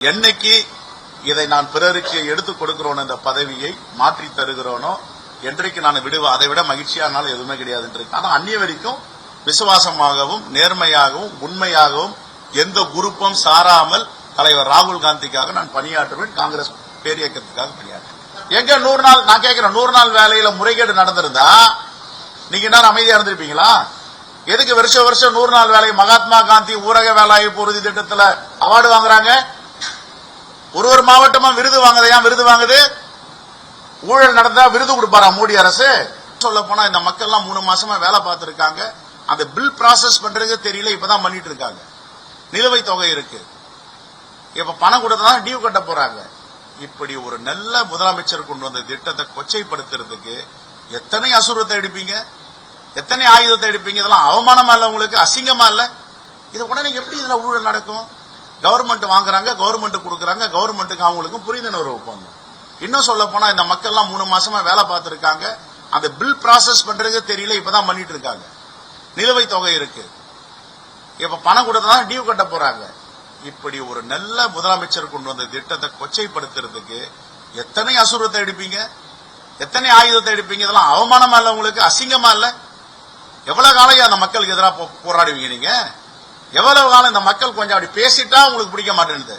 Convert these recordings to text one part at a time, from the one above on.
என்னைக்கு இதை நான் பிறருக்கு எடுத்துக் கொடுக்கிறோம் இந்த பதவியை மாற்றி தருகிறோனோ என்றைக்கு நான் விடுவேன் அதை விட மகிழ்ச்சியானால் எதுவுமே கிடையாது ஆனால் அந்நிய வரைக்கும் விசுவாசமாகவும் நேர்மையாகவும் உண்மையாகவும் எந்த குரூப்பும் சாராமல் தலைவர் ராகுல் காந்திக்காக நான் பணியாற்றுவேன். காங்கிரஸ் பேரியக்கத்துக்காக பணியாற்றுவேன். எங்க நூறு நாள் நான் கேட்கிறேன் நூறு நாள் வேலையில முறைகேடு நடந்திருந்தா நீங்க என்ன அமைதியா இருந்திருப்பீங்களா? எதுக்கு வருஷம் வருஷம் நூறு நாள் வேலை மகாத்மா காந்தி ஊரக வேலைவாய்ப்பு உறுதி திட்டத்தில் அவார்டு வாங்குறாங்க? ஒரு ஒரு மாவட்டமா விருது வாங்குது. ஏன் விருது வாங்குது? ஊழல் நடந்தா விருது கொடுப்பாரா மோடி அரசு? சொல்ல போனா இந்த மக்கள் எல்லாம் மூணு மாசமா வேலை பார்த்திருக்காங்க. அந்த பில் ப்ராசஸ் பண்றது தெரியல இப்பதான் பண்ணிட்டு இருக்காங்க நிலுவைத் தொகை இருக்கு. இப்ப பணம் கொடுத்தா டியூ கட்ட போறாங்க. இப்படி ஒரு நல்ல முதலமைச்சர் கொண்டு வந்த திட்டத்தை கொச்சைப்படுத்துறதுக்கு எத்தனை அசுரத்தை எடுப்பீங்க? எத்தனை ஆயுதத்தை எடுப்பீங்க? இதெல்லாம் அவமானமா இல்ல உங்களுக்கு? அசிங்கமா இல்ல? இது உடனே எப்படி இதுல ஊழல் நடக்கும்? கவர்மெண்ட் வாங்குறாங்க கவர்மெண்ட் கொடுக்குறாங்க கவர்மெண்ட்டுக்கு அவங்களுக்கும் புரிந்துணர்வு ஒப்பந்தம். இன்னும் சொல்ல போனா இந்த மக்கள் எல்லாம் மூணு மாசமா வேலை பார்த்திருக்காங்க. அந்த பில் ப்ராசஸ் பண்றது தெரியல இப்பதான் பண்ணிட்டு இருக்காங்க நிலுவைத் தொகை இருக்கு. இப்ப பணம் கொடுத்தா டியூ கட்ட போறாங்க. இப்படி ஒரு நல்ல முதலமைச்சர் கொண்டு வந்த திட்டத்தை கொச்சைப்படுத்துறதுக்கு எத்தனை அசுரத்தை எடுப்பீங்க? எத்தனை ஆயுதத்தை எடுப்பீங்க? இதெல்லாம் அவமானமா இல்ல உங்களுக்கு? அசிங்கமா இல்ல? எவ்வளவு காலம் அந்த மக்களுக்கு எதிராக போராடுவீங்க நீங்க? எவ்வளவு காலம் இந்த மக்கள் கொஞ்சம் அப்படி பேசிட்டா உங்களுக்கு பிடிக்க மாட்டேங்குது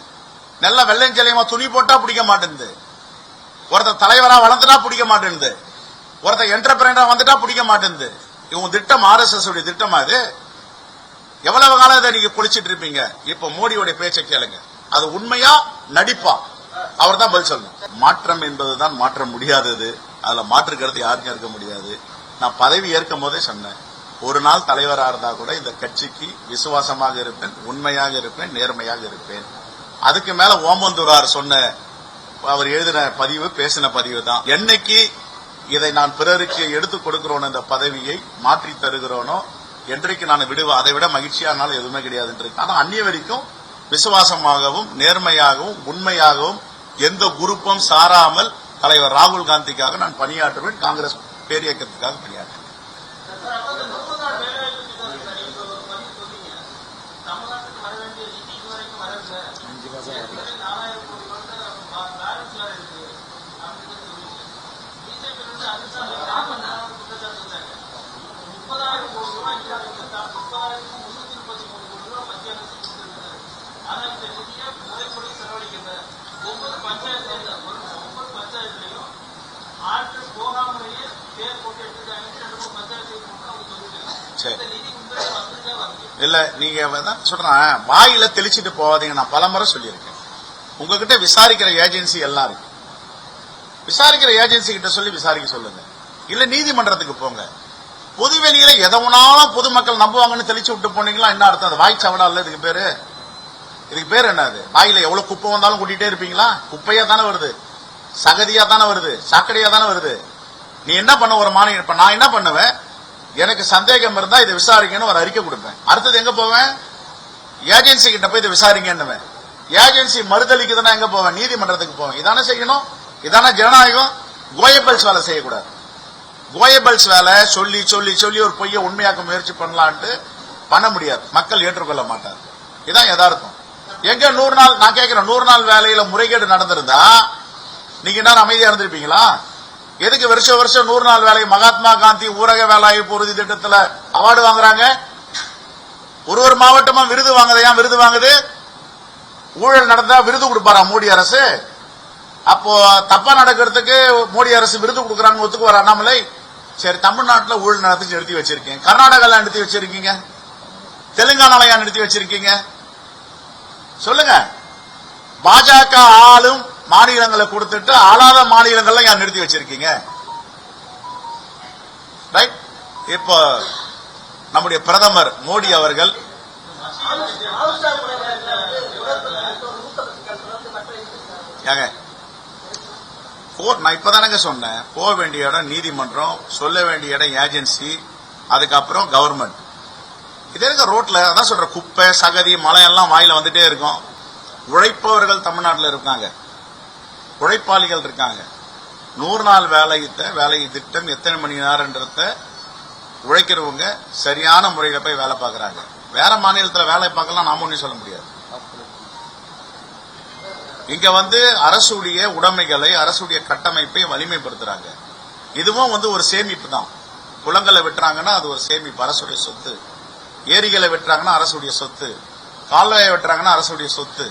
நல்ல வெள்ளஞ்சலியமா துணி போட்டா பிடிக்க மாட்டேங்குது ஒருத்தர் தலைவரா வளர்ந்துட்டா பிடிக்க மாட்டேங்குது ஒருத்தர் என்டர்பிரைனரா வந்துட்டா பிடிக்க மாட்டேங்குது இவங்க திட்டம் ஆர் எஸ் எஸ் உடைய திட்டமா அது? எவ்வளவு காலம் இதை நீங்க குளிச்சிட்டு இருப்பீங்க? இப்ப மோடியோட பேச்சை கேளுங்க. அது உண்மையா நடிப்பா? அவர் தான் பதில் சொல்லணும். மாற்றம் என்பதுதான் மாற்ற முடியாதது. அதுல மாற்று கருத்து யாருக்கும் இருக்க முடியாது. நான் பதவி ஏற்கும் போதே சொன்னேன். ஒரு நாள் தலைவராக இருந்தா கூட இந்த கட்சிக்கு விசுவாசமாக இருப்பேன் உண்மையாக இருப்பேன் நேர்மையாக இருப்பேன். அதுக்கு மேல ஓமந்தூரார் சொன்ன அவர் எழுதின பதிவு பேசின பதிவு தான் என்னைக்கு இதை நான் பிறருக்கு எடுத்துக் கொடுக்கிறோம் இந்த பதவியை மாற்றி தருகிறோனோ என்றைக்கு நான் விடுவேன் அதை விட மகிழ்ச்சியானாலும் எதுவுமே கிடையாது என்று ஆனா அந்நிய வரைக்கும் விசுவாசமாகவும் நேர்மையாகவும் உண்மையாகவும் எந்த குரூப்பும் சாராமல் தலைவர் ராகுல் காந்திக்காக நான் பணியாற்றுவேன் காங்கிரஸ் பேரியக்கத்துக்காக பணியாற்றுவேன். ஒவ்வொரு பஞ்சாயத்து ஒவ்வொரு பஞ்சாயத்துலயும் ஆட்கள் போகாமலேயே பேர் போட்டு எடுத்துட்டாங்கன்னு சரி. இல்ல நீங்க தான் சொல்றேன். வாயில தெளிச்சிட்டு போவாதீங்க நான் பலமுறை சொல்லியிருக்கேன். உங்ககிட்ட விசாரிக்கிற ஏஜென்சி எல்லாம் இருக்கு. விசாரிக்கிற ஏஜென்சி கிட்ட சொல்லி விசாரிக்க சொல்லுங்க. இல்ல நீதிமன்றத்துக்கு போங்க. பொதுவெளியில எதவனாலும் பொதுமக்கள் நம்புவாங்கன்னு தெளிச்சு விட்டு போனீங்களா? என்ன அர்த்தம்? அது வாய் சவடா இல்ல இதுக்கு பேரு? இதுக்கு பேர் என்னது வாயில எவ்வளவு குப்பை வந்தாலும் கூட்டிட்டே இருப்பீங்களா? குப்பையா தானே வருது. சகதியா தானே வருது. சாக்கடையா தானே வருது. நீ என்ன பண்ண ஒரு மாநிலம் இப்ப நான் என்ன பண்ணுவேன்? எனக்கு சந்தேகம் இருந்தா இதை விசாரிக்கணும்னு ஒரு அறிக்கை கொடுப்பேன். அடுத்தது எங்க போவேன்? ஏஜென்சி கிட்ட போய் இதை விசாரிங்கன்னுவேன். ஏஜென்சி மறுதளிக்குதுன்னா எங்க போவேன்? நீதிமன்றத்துக்கு போவேன். இதானே செய்யணும்? இதானே ஜனநாயகம்? கோயபல்ஸ் வேலை செய்யக்கூடாது. கோயபல்ஸ் வேலை சொல்லி சொல்லி சொல்லி ஒரு பொய்ய உண்மையாக்க முயற்சி பண்ணலான்ட்டு பண்ண முடியாது. மக்கள் ஏற்றுக்கொள்ள மாட்டார். இதான் யதார்த்தம். எங்க நூறு நாள் நான் கேட்கிறேன் நூறு நாள் வேலையில முறைகேடு நடந்திருந்தா நீங்க என்ன அமைதியா இருந்திருப்பீங்களா? எதுக்கு வருஷம் வருஷம் நூறு நாள் வேலை? மகாத்மா காந்தி ஊரக வேலைவாய்ப்பு உறுதி திட்டத்தில் அவார்டு வாங்குறாங்க. ஒரு ஒரு மாவட்டமா விருது வாங்குது. ஏன் விருது வாங்குது? ஊழல் நடந்தா விருது கொடுப்பாரா மோடி அரசு? அப்போ தப்பா நடக்கிறதுக்கு மோடி அரசு விருது கொடுக்கறாங்க ஒத்துக்குவார் அண்ணாமலை? சரி தமிழ்நாட்டில் ஊழல் நடத்தி நிறுத்தி வச்சிருக்கீங்க கர்நாடகால நிறுத்தி வச்சிருக்கீங்க. தெலுங்கானால நிறுத்தி வச்சிருக்கீங்க? சொல்லுங்க. பாஜக ஆளும் மாநிலங்களை கொடுத்துட்டு ஆளாத மாநிலங்கள்லாம் ஏன் நிறுத்தி வச்சிருக்கீங்க? ரைட் இப்போ நம்முடைய பிரதமர் மோடி அவர்கள் ஏங்க நான் இப்பதானங்க சொன்னேன். போக வேண்டிய இடம் நீதிமன்றம் சொல்ல வேண்டிய இடம் ஏஜென்சி அதுக்கப்புறம் கவர்மெண்ட் இதே இருக்க ரோட்ல? அதான் சொல்ற குப்பை சகதி மழை எல்லாம் வாயில வந்துட்டே இருக்கும். உழைப்பவர்கள் தமிழ்நாட்டில் இருக்காங்க. உழைப்பாளிகள் இருக்காங்க. நூறு நாள் வேலையிட்ட வேலை திட்டம் எத்தனை மணி நேரன்றத உழைக்கிறவங்க சரியான முறையில் போய் வேலை பார்க்கறாங்க. வேற மாநிலத்துல வேலை பார்க்கலாம் நாம ஒன்னும் சொல்ல முடியாது. இங்க வந்து அரசுடைய உடைமைகளை அரசுடைய கட்டமைப்பை வலிமைப்படுத்துறாங்க. இதுவும் வந்து ஒரு சேமிப்பு தான். குளங்களை வெட்டுறாங்கன்னா அது ஒரு சேமிப்பு அரசுடைய சொத்து. ஏரிகளை வெட்டுறாங்கன்னா அரசுடைய சொத்து. கால்வாயை வெட்டுறாங்கன்னா அரசுடைய சொத்து.